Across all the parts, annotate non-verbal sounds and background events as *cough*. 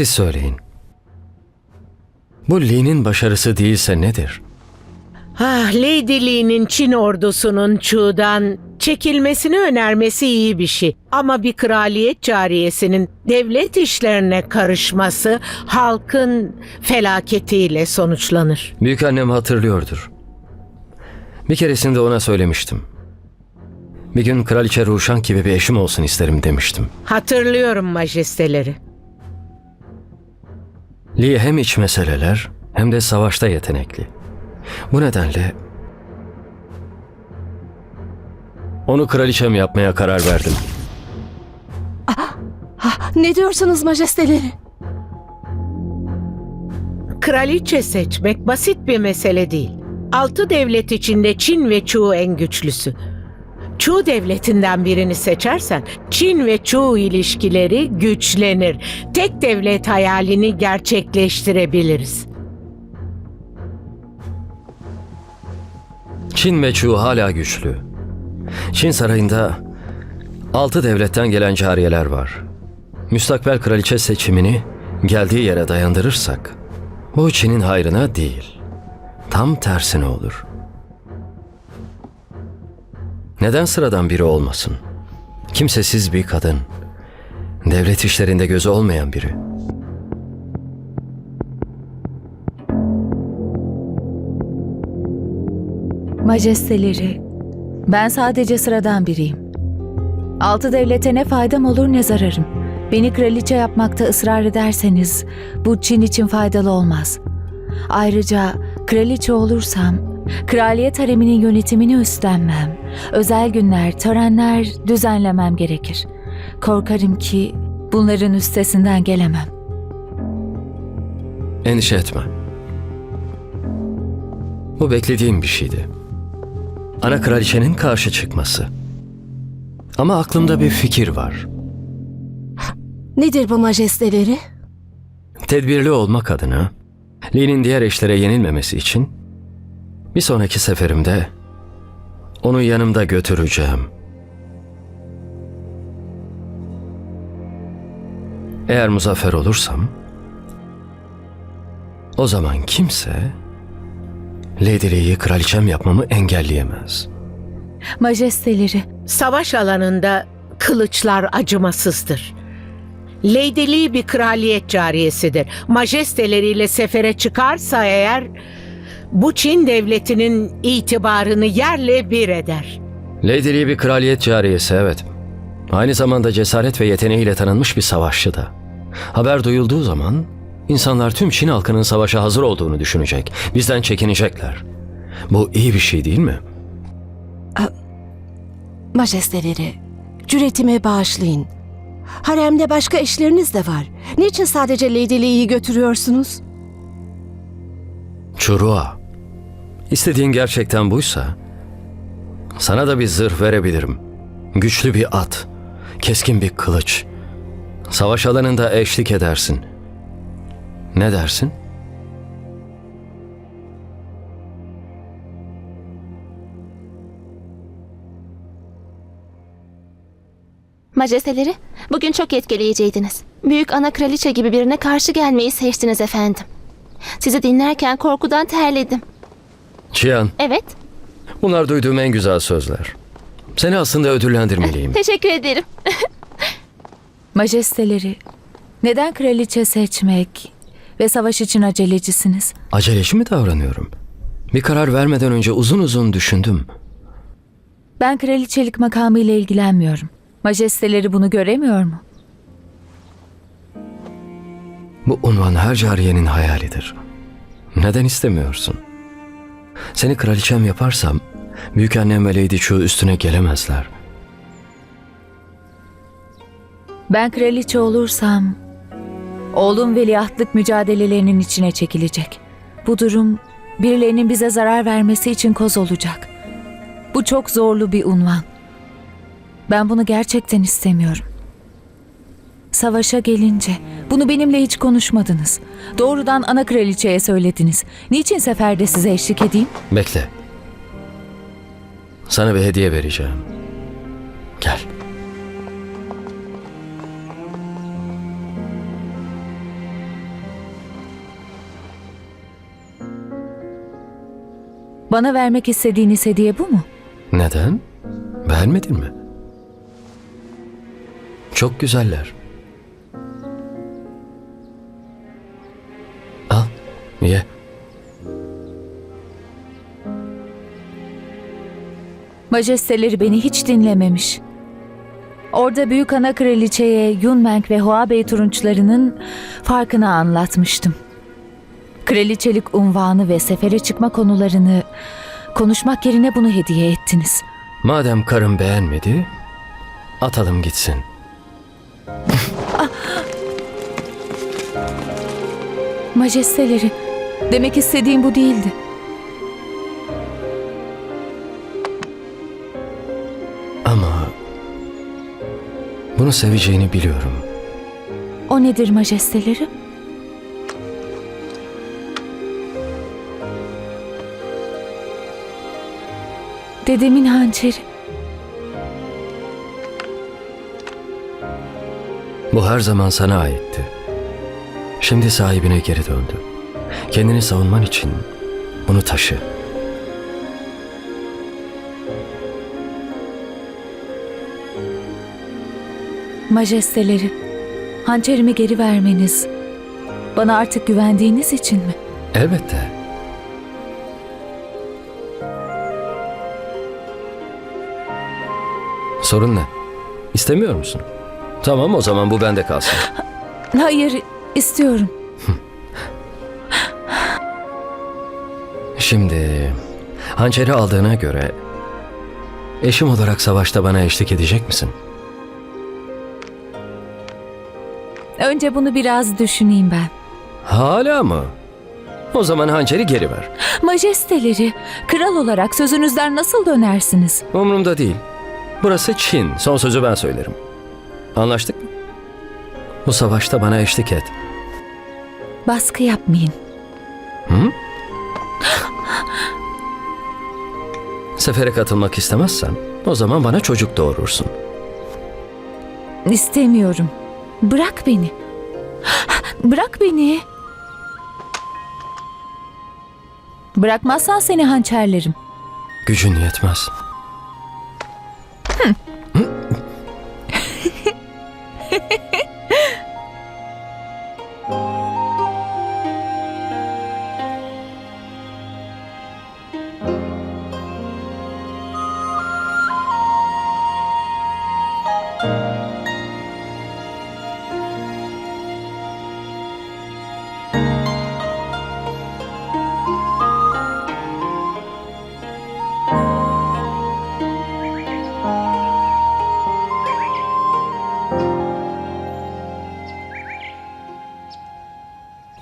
Siz söyleyin. Bu Lee'nin başarısı değilse nedir? Ah, Lady Lee'nin Çin ordusunun Chu'dan çekilmesini önermesi iyi bir şey. Ama bir kraliyet cariyesinin devlet işlerine karışması halkın felaketiyle sonuçlanır. Büyükannem hatırlıyordur. Bir keresinde ona söylemiştim. Bir gün Kraliçe Ruşan gibi bir eşim olsun isterim demiştim. Hatırlıyorum majesteleri. Lee hem iç meseleler hem de savaşta yetenekli. Bu nedenle onu kraliçem yapmaya karar verdim. Ne diyorsunuz majesteleri? Kraliçe seçmek basit bir mesele değil. Altı devlet içinde Çin ve Chu en güçlüsü. Chu devletinden birini seçersen Çin ve Chu ilişkileri güçlenir. Tek devlet hayalini gerçekleştirebiliriz. Çin ve Chu hala güçlü. Çin sarayında altı devletten gelen cariyeler var. Müstakbel kraliçe seçimini geldiği yere dayandırırsak bu Çin'in hayrına değil. Tam tersine olur. Neden sıradan biri olmasın? Kimsesiz bir kadın. Devlet işlerinde gözü olmayan biri. Majesteleri, ben sadece sıradan biriyim. Altı devlete ne faydam olur ne zararım. Beni kraliçe yapmakta ısrar ederseniz bu Çin için faydalı olmaz. Ayrıca kraliçe olursam kraliyet hareminin yönetimini üstlenmem. Özel günler, törenler düzenlemem gerekir. Korkarım ki bunların üstesinden gelemem. Endişe etme. Bu beklediğim bir şeydi. Ana kraliçenin karşı çıkması. Ama aklımda bir fikir var. Nedir bu majesteleri? Tedbirli olmak adına Lee'nin diğer eşlere yenilmemesi için bir sonraki seferimde onu yanımda götüreceğim. Eğer muzaffer olursam o zaman kimse Lady Lee'yi kraliçem yapmamı engelleyemez. Majesteleri, Savaş alanında kılıçlar acımasızdır. Lady Lee bir kraliyet cariyesidir. Majesteleriyle sefere çıkarsa eğer bu Çin devletinin itibarını yerle bir eder. Lady Lee bir kraliyet cariyesi evet. Aynı zamanda cesaret ve yeteneğiyle tanınmış bir savaşçı da. Haber duyulduğu zaman insanlar tüm Çin halkının savaşa hazır olduğunu düşünecek. Bizden çekinecekler. Bu iyi bir şey değil mi? Majesteleri, cüretime bağışlayın. Haremde başka eşleriniz de var. Niçin sadece Lady Lee'yi götürüyorsunuz? Çuruğa. İstediğin gerçekten buysa sana da bir zırh verebilirim. Güçlü bir at, keskin bir kılıç. Savaş alanında eşlik edersin. Ne dersin? Majesteleri, bugün çok etkileyiciydiniz. Büyük ana kraliçe gibi birine karşı gelmeyi seçtiniz efendim. Sizi dinlerken korkudan terledim. Çiyan, Evet, bunlar duyduğum en güzel sözler. Seni aslında ödüllendirmeliyim. teşekkür ederim. *laughs* majesteleri, neden kraliçe seçmek ve savaş için acelecisiniz? Aceleci mi davranıyorum? Bir karar vermeden önce uzun uzun düşündüm. Ben kraliçelik makamı ile ilgilenmiyorum. Majesteleri bunu göremiyor mu? Bu unvan her cariyenin hayalidir. Neden istemiyorsun? Seni kraliçem yaparsam büyük annem ve Lady Chu üstüne gelemezler. Ben kraliçe olursam oğlum veliahtlık mücadelelerinin içine çekilecek. Bu durum birilerinin bize zarar vermesi için koz olacak. Bu çok zorlu bir unvan. Ben bunu gerçekten istemiyorum. Savaşa gelince bunu benimle hiç konuşmadınız. Doğrudan ana kraliçeye söylediniz. Niçin seferde size eşlik edeyim? Bekle. Sana bir hediye vereceğim. Gel. Bana vermek istediğiniz hediye bu mu? Neden? Beğenmedin mi? Çok güzeller. Ye. Majesteleri beni hiç dinlememiş. Orada büyük ana kraliçeye Yunmeng ve Huabei turunçlarının farkını anlatmıştım. Kraliçelik unvanı ve sefere çıkma konularını konuşmak yerine bunu hediye ettiniz. Madem karım beğenmedi, atalım gitsin. Majesteleri, demek istediğim bu değildi. Ama bunu seveceğini biliyorum. O nedir majesteleri? Dedemin hançeri. Bu her zaman sana aitti. Şimdi sahibine geri döndü. Kendini savunman için bunu taşı. Majesteleri, hançerimi geri vermeniz, bana artık güvendiğiniz için mi? Elbette. Sorun ne? İstemiyor musun? Tamam o zaman bu bende kalsın. Hayır, istiyorum. Şimdi hançeri aldığına göre eşim olarak savaşta bana eşlik edecek misin? Önce bunu biraz düşüneyim ben. Hala mı? O zaman hançeri geri ver. Majesteleri, kral olarak sözünüzden nasıl dönersiniz? Umurumda değil. Burası Çin. Son sözü ben söylerim. Anlaştık mı? Bu savaşta bana eşlik et. Baskı yapmayın. Sefere katılmak istemezsen o zaman bana çocuk doğurursun. İstemiyorum. Bırak beni. Bırak beni. Bırakmazsan seni hançerlerim. Gücün yetmez.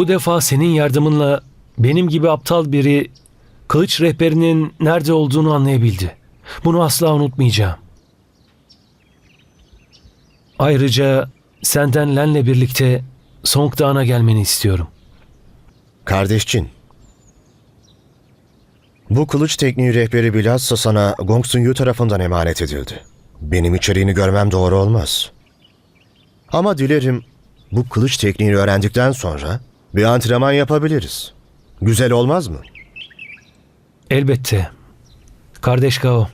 Bu defa senin yardımınla benim gibi aptal biri kılıç rehberinin nerede olduğunu anlayabildi. Bunu asla unutmayacağım. Ayrıca senden Len'le birlikte Song Dağı'na gelmeni istiyorum. Kardeşçin. Bu kılıç tekniği rehberi bilhassa sana Gong Sun Yu tarafından emanet edildi. Benim içeriğini görmem doğru olmaz. Ama dilerim bu kılıç tekniğini öğrendikten sonra bir antrenman yapabiliriz. Güzel olmaz mı? Elbette. Kardeş Gao.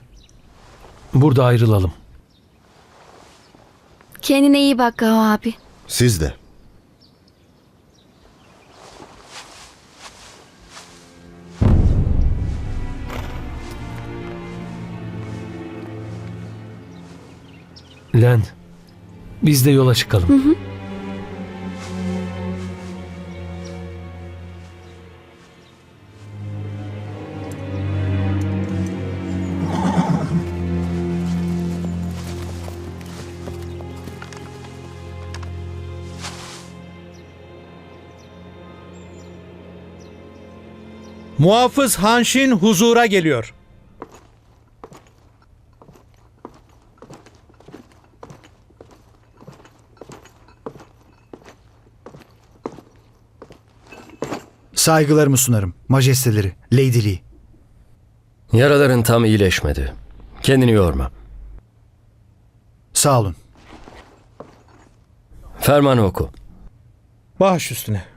Burada ayrılalım. Kendine iyi bak Gao abi. Siz de. Len, biz de yola çıkalım. Muhafız Hanşin huzura geliyor. Saygılarımı sunarım. Majesteleri, Lady Lee. Yaraların tam iyileşmedi. Kendini yorma. Sağ olun. Fermanı oku. Baş üstüne.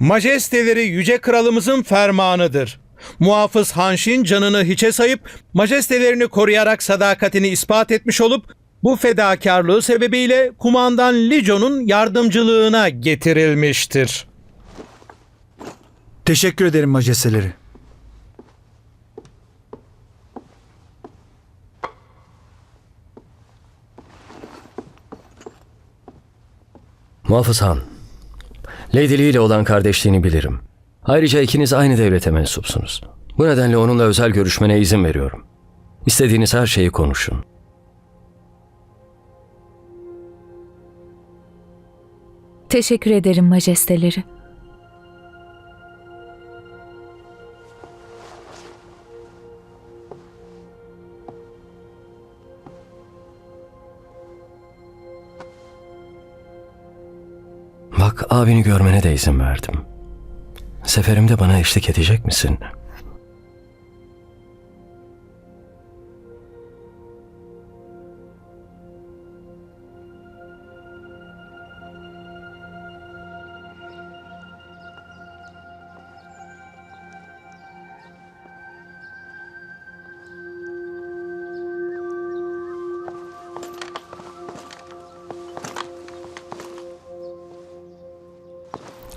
Majesteleri yüce kralımızın fermanıdır. Muhafız Hanşin canını hiçe sayıp majestelerini koruyarak sadakatini ispat etmiş olup bu fedakarlığı sebebiyle kumandan Lijo'nun yardımcılığına getirilmiştir. Teşekkür ederim majesteleri. Muhafız Han, Lady Lee ile olan kardeşliğini bilirim. Ayrıca ikiniz aynı devlete mensupsunuz. Bu nedenle onunla özel görüşmene izin veriyorum. İstediğiniz her şeyi konuşun. Teşekkür ederim majesteleri. Abini görmene de izin verdim. Seferimde bana eşlik edecek misin?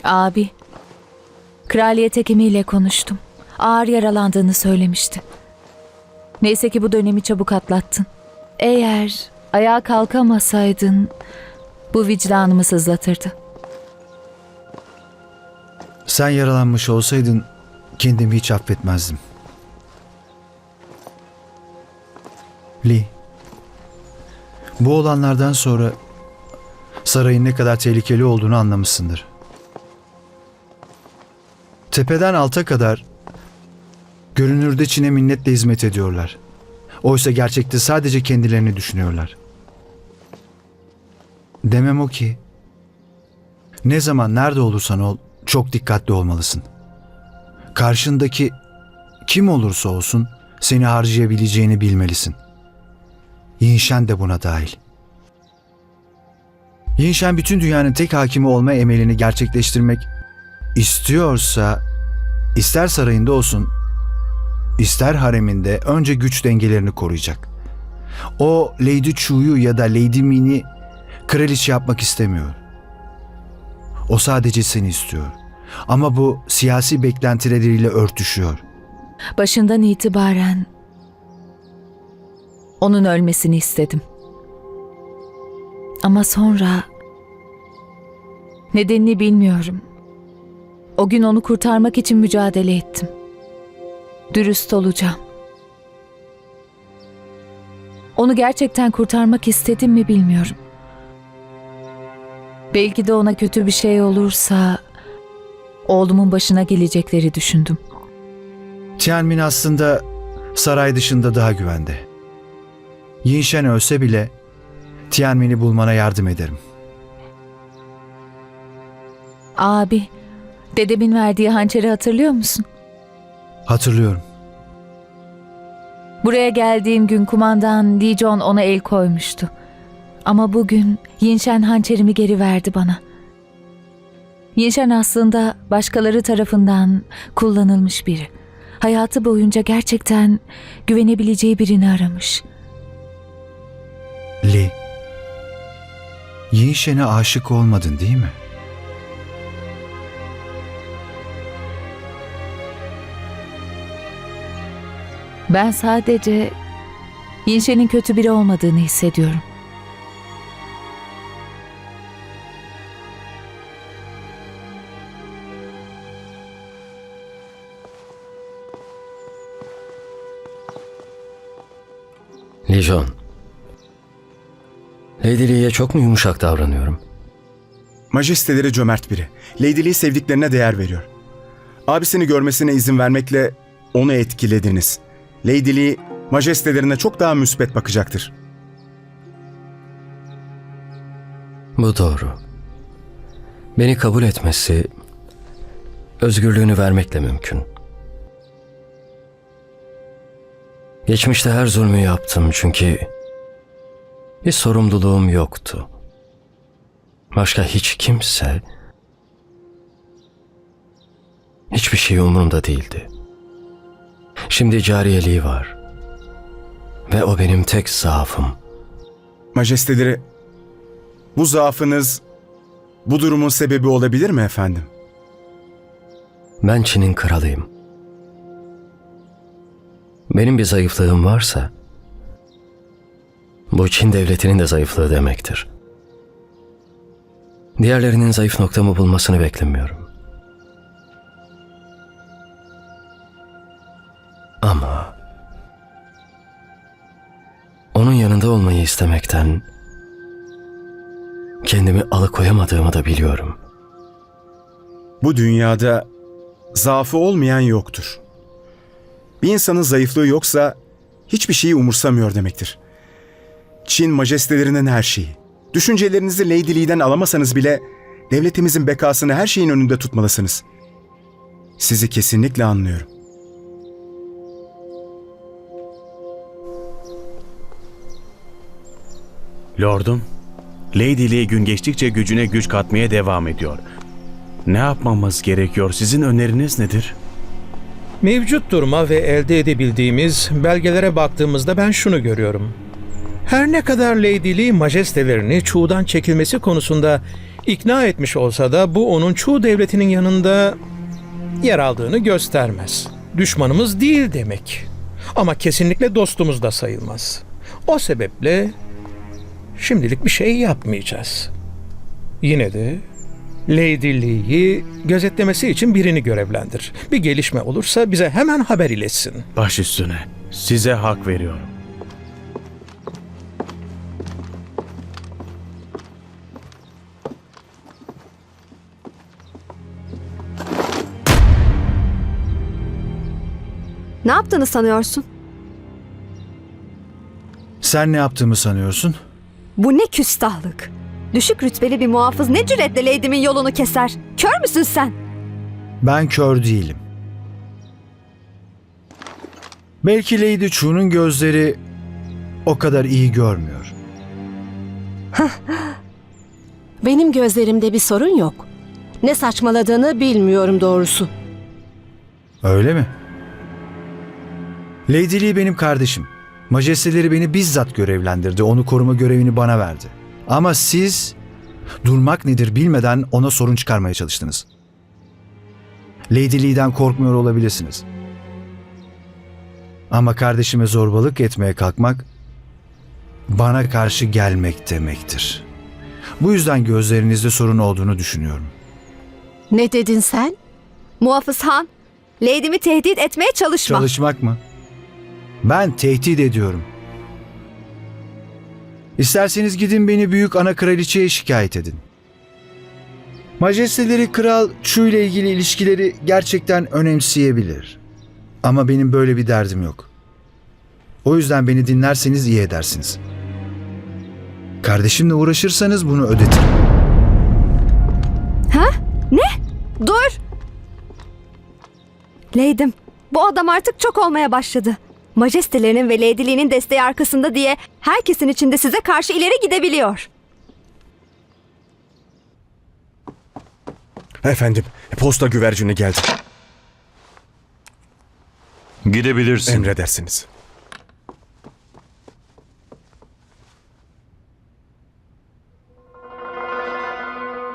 Abi, kraliyet hekimiyle konuştum. Ağır yaralandığını söylemişti. Neyse ki bu dönemi çabuk atlattın. Eğer ayağa kalkamasaydın bu vicdanımı sızlatırdı. Sen yaralanmış olsaydın kendimi hiç affetmezdim. Lee, bu olanlardan sonra sarayın ne kadar tehlikeli olduğunu anlamışsındır. Tepeden alta kadar görünürde Çin'e minnetle hizmet ediyorlar. Oysa gerçekte sadece kendilerini düşünüyorlar. Demem o ki, ne zaman nerede olursan ol çok dikkatli olmalısın. Karşındaki kim olursa olsun seni harcayabileceğini bilmelisin. Yinşen de buna dahil. Yinşen bütün dünyanın tek hakimi olma emelini gerçekleştirmek istiyorsa ister sarayında olsun ister hareminde önce güç dengelerini koruyacak. O Lady Chu'yu ya da Lady Min'i kraliçe yapmak istemiyor. O sadece seni istiyor. Ama bu siyasi beklentileriyle örtüşüyor. Başından itibaren onun ölmesini istedim. Ama sonra nedenini bilmiyorum. O gün onu kurtarmak için mücadele ettim. Dürüst olacağım. Onu gerçekten kurtarmak istedim mi bilmiyorum. Belki de ona kötü bir şey olursa oğlumun başına gelecekleri düşündüm. Tianmin aslında saray dışında daha güvende. Yinshen ölse bile Tianmin'i bulmana yardım ederim. Abi, dedemin verdiği hançeri hatırlıyor musun? Hatırlıyorum. Buraya geldiğim gün kumandan Lee John ona el koymuştu. Ama bugün Yinshen hançerimi geri verdi bana. Yinshen aslında başkaları tarafından kullanılmış biri. Hayatı boyunca gerçekten güvenebileceği birini aramış. Lee, Yinshen'e aşık olmadın değil mi? Ben sadece Yinshen'in kötü biri olmadığını hissediyorum. Lijon. Lady Lee'ye çok mu yumuşak davranıyorum? Majesteleri cömert biri. Lady Lee sevdiklerine değer veriyor. Abisini görmesine izin vermekle onu etkilediniz. Lady Lee majestelerine çok daha müsbet bakacaktır. Bu doğru. Beni kabul etmesi özgürlüğünü vermekle mümkün. Geçmişte her zulmü yaptım çünkü bir sorumluluğum yoktu. Başka hiç kimse Hiçbir şey umurumda değildi. Şimdi cariyeliği var. Ve o benim tek zaafım. Majesteleri, bu zaafınız bu durumun sebebi olabilir mi efendim? Ben Çin'in kralıyım. Benim bir zayıflığım varsa bu Çin devletinin de zayıflığı demektir. Diğerlerinin zayıf noktamı bulmasını beklemiyorum. İstemekten kendimi alıkoyamadığımı da biliyorum. Bu dünyada zaafı olmayan yoktur. Bir insanın zayıflığı yoksa hiçbir şeyi umursamıyor demektir. Çin majestelerinin her şeyi. Düşüncelerinizi Lady Lee'den alamasanız bile devletimizin bekasını her şeyin önünde tutmalısınız. Sizi kesinlikle anlıyorum. Lordum, Lady Lee gün geçtikçe gücüne güç katmaya devam ediyor. Ne yapmamız gerekiyor? Sizin öneriniz nedir? Mevcut duruma ve elde edebildiğimiz belgelere baktığımızda ben şunu görüyorum. Her ne kadar Lady Lee majestelerini Çu'dan çekilmesi konusunda ikna etmiş olsa da bu onun Çu devletinin yanında yer aldığını göstermez. Düşmanımız değil demek. Ama kesinlikle dostumuz da sayılmaz. O sebeple şimdilik bir şey yapmayacağız. Yine de Lady Lee'yi gözetlemesi için birini görevlendir. Bir gelişme olursa bize hemen haber iletsin. Baş üstüne. Size hak veriyorum. Ne yaptığını sanıyorsun? Sen ne yaptığımı sanıyorsun? Bu ne küstahlık. Düşük rütbeli bir muhafız ne cüretle Lady'min yolunu keser? Kör müsün sen? Ben kör değilim. Belki Lady Chu'nun gözleri o kadar iyi görmüyor. *laughs* Benim gözlerimde bir sorun yok. Ne saçmaladığını bilmiyorum doğrusu. Öyle mi? Lady Lee benim kardeşim. Majesteleri beni bizzat görevlendirdi. Onu koruma görevini bana verdi. Ama siz durmak nedir bilmeden ona sorun çıkarmaya çalıştınız. Lady Lee'den korkmuyor olabilirsiniz. Ama kardeşime zorbalık etmeye kalkmak bana karşı gelmek demektir. Bu yüzden gözlerinizde sorun olduğunu düşünüyorum. Ne dedin sen? Muhafız Han, Lady'mi tehdit etmeye çalışma. Çalışmak mı? Ben tehdit ediyorum. İsterseniz gidin beni büyük ana kraliçeye şikayet edin. Majesteleri kral Chu ile ilgili ilişkileri gerçekten önemseyebilir. Ama benim böyle bir derdim yok. O yüzden beni dinlerseniz iyi edersiniz. Kardeşimle uğraşırsanız bunu ödetirim. Dur! Lady'm, bu adam artık çok olmaya başladı. Majestelerinin ve Lady'liğinin desteği arkasında diye herkesin içinde size karşı ileri gidebiliyor. Efendim, posta güvercini geldi. Gidebilirsin. Emredersiniz.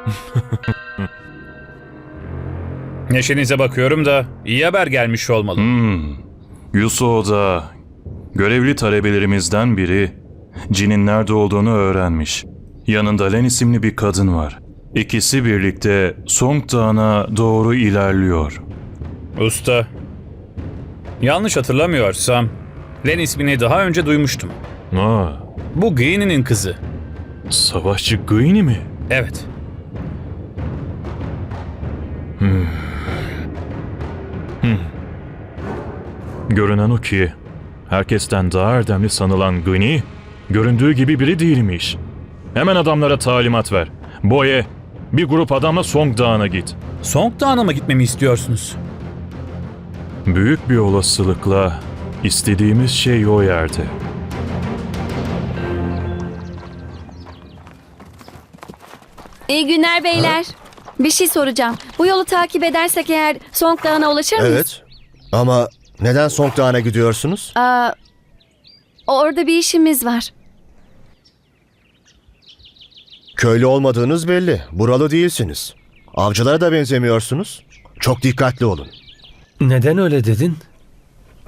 *laughs* Neşenize bakıyorum da iyi haber gelmiş olmalı. Hmm. Yusuo'da görevli talebelerimizden biri Jin'in nerede olduğunu öğrenmiş. Yanında Len isimli bir kadın var. İkisi birlikte Song Dağı'na doğru ilerliyor. Usta, yanlış hatırlamıyorsam Len ismini daha önce duymuştum. Aa, Bu Giyini'nin kızı. savaşçı Guini mi? Evet. Görünen o ki herkesten daha erdemli sanılan Guini göründüğü gibi biri değilmiş. Hemen adamlara talimat ver. Boye, bir grup adamla Song Dağı'na git. Song Dağı'na mı gitmemi istiyorsunuz? Büyük bir olasılıkla istediğimiz şey o yerde. İyi günler beyler. Bir şey soracağım. Bu yolu takip edersek eğer Song Dağı'na ulaşır mıyız? Evet. Ama neden Song Dağı'na gidiyorsunuz? Aa, orada bir işimiz var. Köylü olmadığınız belli. Buralı değilsiniz. Avcılara da benzemiyorsunuz. Çok dikkatli olun. Neden öyle dedin?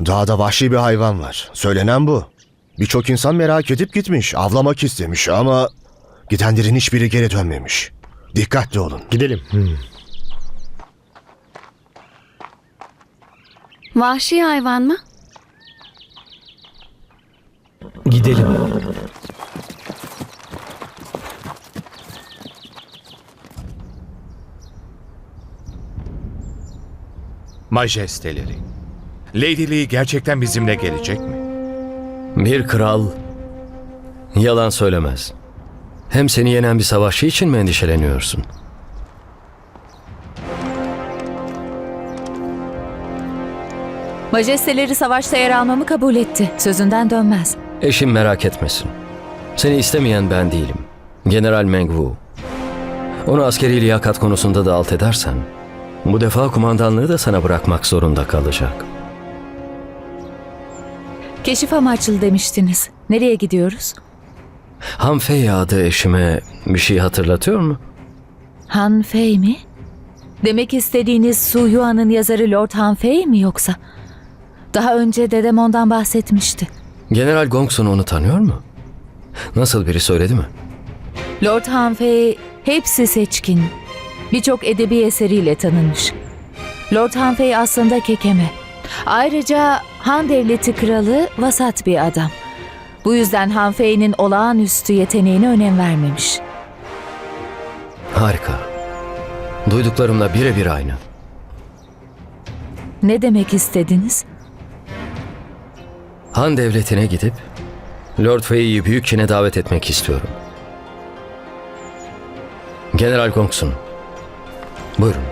Dağda vahşi bir hayvan var. Söylenen bu. Birçok insan merak edip gitmiş, avlamak istemiş ama gidenlerin hiçbiri geri dönmemiş. Dikkatli olun. Gidelim. Vahşi hayvan mı? Gidelim. Majesteleri. Lady Lee gerçekten bizimle gelecek mi? Bir kral yalan söylemez. Hem seni yenen bir savaşçı için mi endişeleniyorsun? Majesteleri savaşta yer almamı kabul etti. Sözünden dönmez. Eşim merak etmesin. Seni istemeyen ben değilim. General Meng Wu. Onu askeri liyakat konusunda da alt edersen, bu defa kumandanlığı da sana bırakmak zorunda kalacak. Keşif amaçlı demiştiniz. Nereye gidiyoruz? Han Fei adı eşime bir şey hatırlatıyor mu? Han Fei mi? Demek istediğiniz Su Yuan'ın yazarı Lord Han Fei mi yoksa? Daha önce dedem ondan bahsetmişti. General Gongsun onu tanıyor mu? Nasıl biri söyledi mi? Lord Han Fei hepsi seçkin. Birçok edebi eseriyle tanınmış. Lord Han Fei aslında kekeme. Ayrıca Han Devleti Kralı vasat bir adam. Bu yüzden Han Fei'nin olağanüstü yeteneğine önem vermemiş. Harika. Duyduklarımla birebir aynı. Ne demek istediniz? Han devletine gidip Lord Fei'yi Büyük Çin'e davet etmek istiyorum. General Gongsun. Buyurun.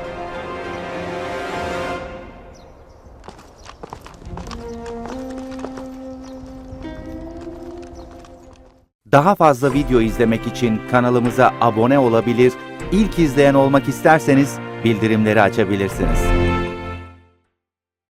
Daha fazla video izlemek için kanalımıza abone olabilir, ilk izleyen olmak isterseniz bildirimleri açabilirsiniz.